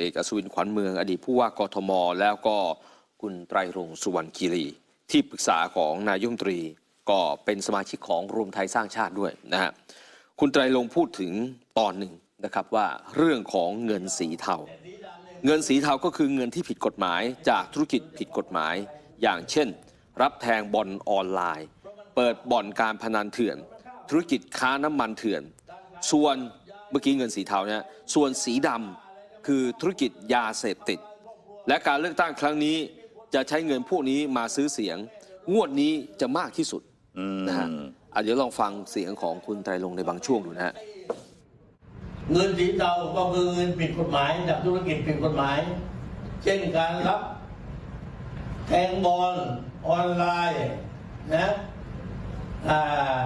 เอกอัศวินขวัญเมืองอดีตผู้ว่ากทม แล้วก็คุณไตรรงสุวรรณคีรี ที่ปรึกษาของนายกรัฐมตรีก็เป็นสมาชิกของรวมไทยสร้างชาติด้วยนะฮะคุณไตรรงพูดถึงตอนหนึ่งนะครับว่าเรื่องของเงินสีเทา เงินสีเทาก็คือเงินที่ผิดกฎหมายจากธุรกิจผิดกฎหมาย อย่างเช่น รับแทงบอลออนไลน์ เปิดบ่อนการพนันเถื่อน ธุรกิจค้าน้ำมันเถื่อน ส่วนเมื่อกี้เงินสีเทาเนี่ยส่วนสีดำ คือธุรกิจยาเสพติด และการเลือกตั้งครั้งนี้จะใช้เงินพวกนี้มาซื้อเสียง งวดนี้จะมากที่สุดนะฮะอะเดี๋ยวลองฟังเสียงของคุณไตรลงค์ในบางช่วงดูนะฮะเงินสีเทาก็คือเงินผิดกฎหมายจากธุรกิจผิดกฎหมาย เช่นการรับแทงบอลออนไลน์นะอ่า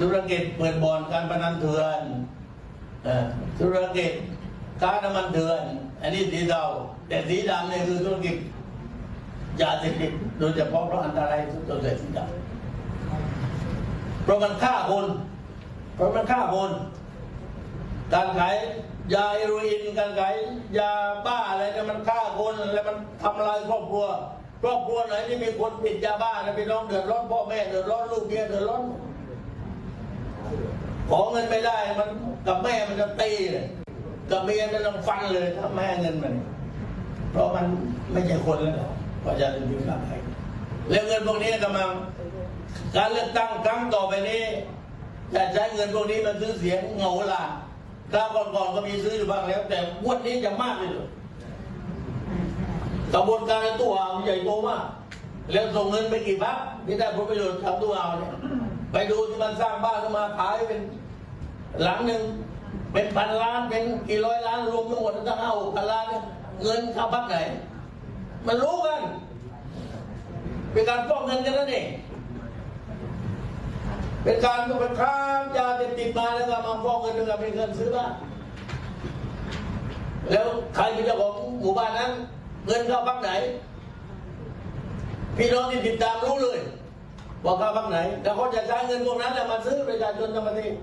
ธุรกิจเปิดบอลการพนันเถื่อนเอ่อธุรกิจ ค้าน้ำมันเถื่อน อันนี้สีเทาแต่สีดำเนี่ยคือธุรกิจยาเสพติดโดยเฉพาะเพราะอันตรายสุดตัวเลยสีดำเพราะมันฆ่าคนเพราะมันฆ่าคนการขายยาเฮโรอีนการขายยาบ้าอะไรเนี่ยมันฆ่าคนแล้วมันทำลายครอบครัวครอบครัวไหนที่มีคนติดยาบ้านะพี่น้องเดือดร้อนพ่อแม่เดือดร้อนลูกเมียเดือดร้อนขอเงินไม่ได้มันกับแม่มันจะตีเลย กับเมียมันต้องฟันเลยถ้าแม่เงินมัน เพราะมันไม่ใช่คนแล้วเพราะจะเป็นการใครแล้วเงินพวกนี้กำลังการเลือกตั้งครั้งต่อไปนี้จะใช้เงินพวกนี้มาซื้อเสียงเงาลาคราวก่อนๆก็มีซื้ออยู่บ้างแล้ว แต่วดนี้จะมากเลยกระบวนการตู้อ่าวใหญ่โตมากแล้วส่งเงินไปกี่พักที่ได้ผลประโยชน์จากตู้อ่าวเนี่ยไปดูที่มันสร้างบ้านขึ้นมาขายเป็นหลังหนึ่ง เป็นพันล้านเป็นกี่ร้อยล้านรวมทั้งหมดตั้งห้าหกพันล้านเงินเข้าพักไหน มันรู้กัน เป็นการฟอกเงินกันนั่นเองเป็นการเป็นค้ายาเสพติดมาแล้วก็มาฟอกเงินแล้วก็เป็นเงินซื้อบ้านแล้วใครเป็นเจ้าของหมู่บ้านนั้น เงินเข้าพักไหน พี่น้องที่ติดตามรู้เลยว่าเข้าพักไหน แล้วเขาจะใช้เงินพวกนั้นแหละมาซื้อประชาชนทั้งประเทศ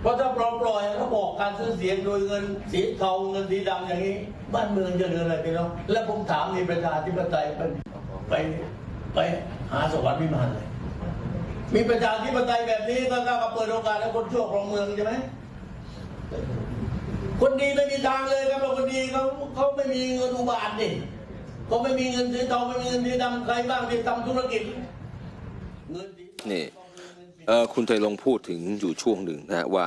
เพราะถ้าปล่อยปล่อยเขาบอกการซื้อเสียงโดยเงินสีเทาเงินสีดำอย่างนี้ บ้านเมืองจะเดินอะไรพี่น้องแล้วผมถามมีประชาธิปไตยไปไปไปหาสวรรค์วิมานเลย มีประชาธิปไตยแบบนี้ก็ก้าเปิดโอกาสให้คนชั่วครองเมืองใช่ไหมคนดีไม่มีทางเลยครับเพราะคนดีเขาเขาไม่มีเงินอุบาทนี่เขาไม่มีเงินสีทองไม่มีเงินสีดำใครบ้างที่ทำธุรกิจเงินนี่ ออคุณไตรลงพูดถึงอยู่ช่วงหนึ่งนะฮะว่า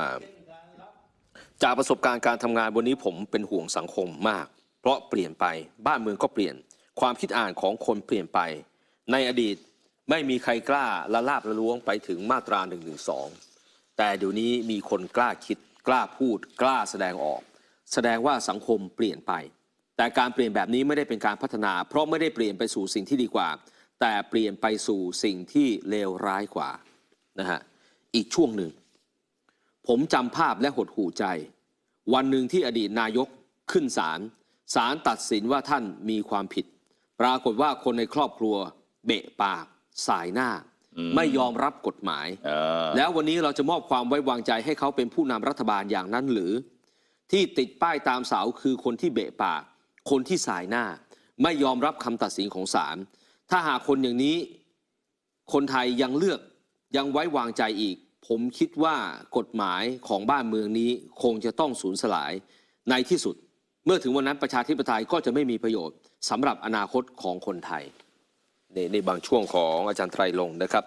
จากประสบการณ์การทำงานวันนี้ผมเป็นห่วงสังคมมาก เพราะเปลี่ยนไปบ้านเมืองก็เปลี่ยน ความคิดอ่านของคนเปลี่ยนไป ในอดีตไม่มีใครกล้าละลาบละล้วงไปถึงมาตรา1นึแต่เดี๋ยวนี้มีคนกล้าคิด กล้าพูด กล้าแสดงออก แสดงว่าสังคมเปลี่ยนไป แต่การเปลี่ยนแบบนี้ไม่ได้เป็นการพัฒนา เพราะไม่ได้เปลี่ยนไปสู่สิ่งที่ดีกว่า แต่เปลี่ยนไปสู่สิ่งที่เลวร้ายกว่า นะฮะอีกช่วงหนึ่ง ผมจำภาพและหดหูใจ วันหนึ่งที่อดีตนายกขึ้นศาลศาลตัดสินว่าท่านมีความผิด ปรากฏว่าคนในครอบครัวเบะปาก สายหน้า ไม่ยอมรับกฎหมายเออแล้ววันนี้เราจะมอบความไว้วางใจให้เขาเป็นผู้นำรัฐบาลอย่างนั้นหรือ ที่ติดป้ายตามเสาคือคนที่เบะปาก คนที่สายหน้า ไม่ยอมรับคำตัดสินของศาลถ้าหากคนอย่างนี้ คนไทยยังเลือก ยังไว้วางใจอีก ผมคิดว่ากฎหมายของบ้านเมืองนี้คงจะต้องสูญสลายในที่สุด เมื่อถึงวันนั้นประชาธิปไตยก็จะไม่มีประโยชน์สำหรับอนาคตของคนไทยในในบางช่วงของอาจารย์ไตรลงนะครับ